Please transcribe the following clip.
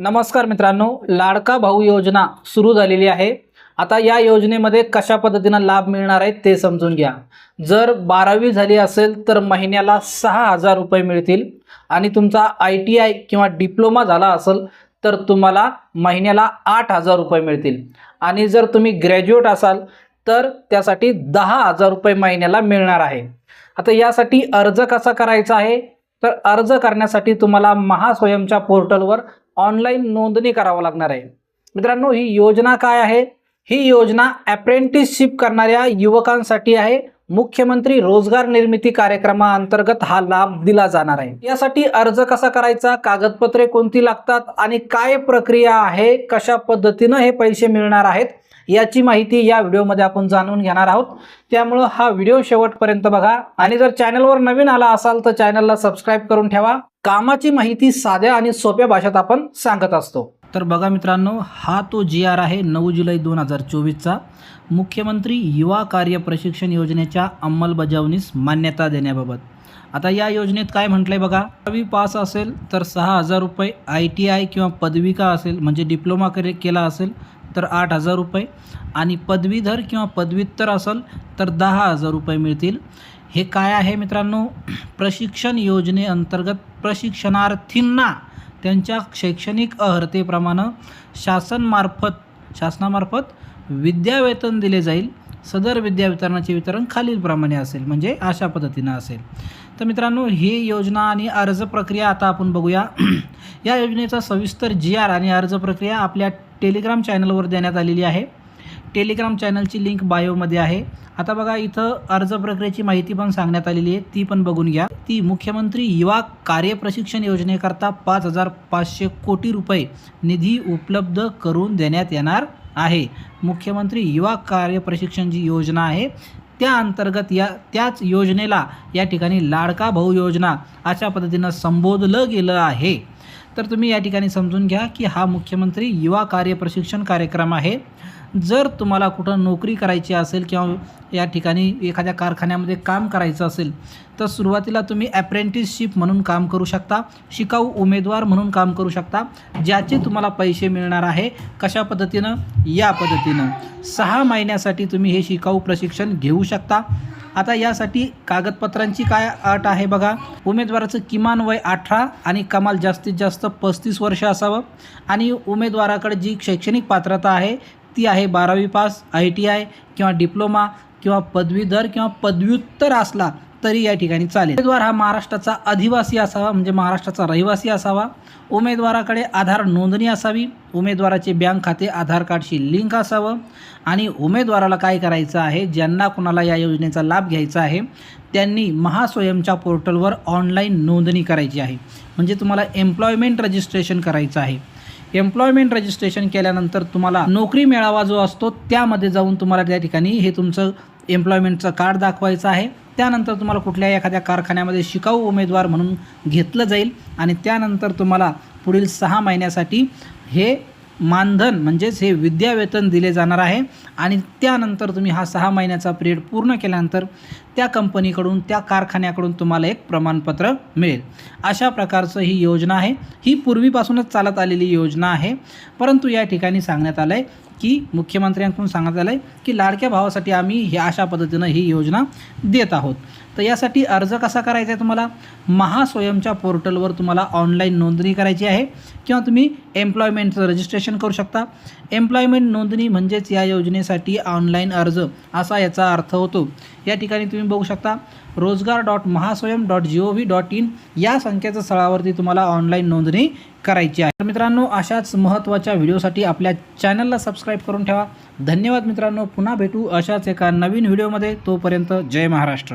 नमस्कार मित्रांनो लाडका भाऊ योजना सुरू झालेली आहे. आता या योजनेमध्ये कशा पद्धतीनं लाभ मिळणार आहे ते समजून घ्या. जर बारावी झाली असेल तर महिन्याला सहा हजार रुपये मिळतील आणि तुमचा आय टी आय किंवा डिप्लोमा झाला असेल तर तुम्हाला महिन्याला आठ हजार रुपये मिळतील. आणि जर तुम्ही ग्रॅज्युएट असाल तर त्यासाठी दहा हजार रुपये महिन्याला मिळणार आहे. आता यासाठी अर्ज कसा करायचा आहे? तर अर्ज करण्यासाठी तुम्हाला महास्वयंच्या पोर्टलवर ऑनलाईन नोंदणी करावं लागणार आहे. मित्रांनो ही योजना काय आहे? ही योजना अप्रेंटिसशिप करणाऱ्या युवकांसाठी आहे. मुख्यमंत्री रोजगार निर्मिती कार्यक्रमाअंतर्गत हा लाभ दिला जाणार आहे. यासाठी अर्ज कसा करायचा? कागदपत्रे कोणती लागतात? आणि काय प्रक्रिया आहे? कशा पद्धतीनं हे पैसे मिळणार आहेत? याची माहिती या व्हिडिओमध्ये आपण जाणून घेणार आहोत. त्यामुळं हा व्हिडिओ शेवटपर्यंत बघा. आणि जर चॅनलवर नवीन आला असाल तर चॅनलला सबस्क्राईब करून ठेवा. कामाची माहिती साध्या आणि सोप्या भाषेत आपण सांगत असतो. तर बघा मित्रांनो हा तो जी आर आहे नऊ जुलै दोन हजार चोवीसचा. मुख्यमंत्री युवा कार्य प्रशिक्षण योजनेच्या अंमलबजावणीस मान्यता देण्याबाबत. आता या योजनेत काय म्हटलं आहे बघा दहावी पास असेल तर सहा हजार रुपये आय टी आय किंवा पदविका असेल म्हणजे डिप्लोमा करे केला असेल तर आठ हजार रुपये आणि पदवीधर किंवा पदव्युत्तर असेल तर दहा हजार रुपये मिळतील. हे काय आहे मित्रांनो? प्रशिक्षण योजनेअंतर्गत प्रशिक्षणार्थींना त्यांच्या शैक्षणिक अर्हतेप्रमाणे शासनमार्फत शासनामार्फत विद्यावेतन दिले जाईल. सदर विद्यावितरणाचे वितरण खालीलप्रमाणे असेल म्हणजे अशा पद्धतीनं असेल. तर मित्रांनो ही योजना आणि अर्ज प्रक्रिया आता आपण बघूया. या योजनेचा सविस्तर जी आर आणि अर्ज प्रक्रिया आपल्या टेलिग्राम चॅनलवर देण्यात आलेली आहे. टेलिग्राम चॅनलची लिंक बायोमध्ये आहे. आता बघा इथं अर्ज प्रक्रियेची माहिती पण सांगण्यात आलेली आहे. ती पण बघून घ्या. ती मुख्यमंत्री युवा कार्य प्रशिक्षण योजनेकरता पाच हजार पाचशे कोटी रुपये निधी उपलब्ध करून देण्यात येणार आहे. मुख्यमंत्री युवा कार्य प्रशिक्षण जी योजना आहे त्या अंतर्गत या त्याच योजनेला या ठिकाणी लाडका भाऊ योजना अशा पद्धतीनं संबोधलं गेलं आहे. तर तुम्ही या ठिकाणी समजून घ्या की हा मुख्यमंत्री युवा कार्य प्रशिक्षण कार्यक्रम आहे. जर तुम्हाला कुठं नोकरी करायची असेल किंवा या ठिकाणी एखाद्या कारखान्यामध्ये काम करायचं असेल तर सुरुवातीला तुम्ही ॲप्रेंटिसशिप म्हणून काम करू शकता शिकाऊ उमेदवार म्हणून काम करू शकता ज्याचे तुम्हाला पैसे मिळणार आहे कशा पद्धतीनं? या पद्धतीनं. सहा महिन्यासाठी तुम्ही हे शिकाऊ प्रशिक्षण घेऊ शकता. आता यासाठी कागदपत्रांची काय अट आहे बघा. उमेदवाराचं किमान वय अठरा आणि कमाल जास्तीत जास्त पस्तीस वर्ष असावं. आणि उमेदवाराकडे जी शैक्षणिक पात्रता आहे ती आहे बारावी पास आय टी आय किंवा डिप्लोमा किंवा पदवीधर किंवा पदव्युत्तर असला तरी या ठिकाणी चालेल. उमेदवार हा महाराष्ट्राचा अधिवासी असावा म्हणजे महाराष्ट्राचा रहिवासी असावा. उमेदवाराकडे आधार नोंदणी असावी. उमेदवाराचे बँक खाते आधार कार्डशी लिंक असावं. आणि उमेदवाराला काय करायचं आहे? ज्यांना कुणाला या योजनेचा लाभ घ्यायचा आहे त्यांनी महास्वयंच्या पोर्टलवर ऑनलाईन नोंदणी करायची आहे. म्हणजे तुम्हाला एम्प्लॉयमेंट रजिस्ट्रेशन करायचं आहे. एम्प्लॉयमेंट रजिस्ट्रेशन केल्यानंतर तुम्हाला नोकरी मेळावा जो असतो त्यामध्ये जाऊन तुम्हाला त्या ठिकाणी हे तुमचं एम्प्लॉयमेंटचं कार्ड दाखवायचं आहे. त्यानंतर तुम्हाला कुठल्याही एखाद्या कारखान्यामध्ये शिकाऊ उमेदवार म्हणून घेतलं जाईल. आणि त्यानंतर तुम्हाला पुढील सहा महिन्यासाठी हे मानधन म्हणजेच हे विद्यावेतन दिले जाणार आहे. आणि त्यानंतर तुम्ही हा सहा महिन्याचा पिरियड पूर्ण केल्यानंतर त्या कंपनीकडून त्या कारखान्याकडून तुम्हाला एक प्रमाणपत्र मिळेल. अशा प्रकारचं ही योजना आहे. ही पूर्वीपासूनच चालत आलेली योजना आहे. परंतु या ठिकाणी सांगण्यात आलं आहे की मुख्यमंत्र्यांकडून सांगण्यात आलं आहे की लाडक्या भावासाठी आम्ही ह्या अशा पद्धतीनं ही योजना देत आहोत. तर यासाठी अर्ज कसा करायचा आहे तुम्हाला? महास्वयंच्या पोर्टलवर तुम्हाला ऑनलाईन नोंदणी करायची आहे किंवा तुम्ही एम्प्लॉयमेंटचं रजिस्ट्रेशन करू शकता. एम्प्लॉयमेंट नोंदणी म्हणजेच या योजनेसाठी ऑनलाईन अर्ज असा याचा अर्थ होतो. या ठिकाणी तुम्ही बघू शकता रोजगार dot Mahaswayam dot G O V dot in या संख्येच्या स्थळावरती तुम्हाला ऑनलाईन नोंदणी करायची आहे. तर मित्रांनो अशाच महत्त्वाच्या व्हिडिओसाठी आपल्या चॅनलला सबस्क्राईब करून ठेवा. धन्यवाद मित्रांनो. पुन्हा भेटू अशाच एका नवीन व्हिडिओमध्ये. तोपर्यंत जय महाराष्ट्र.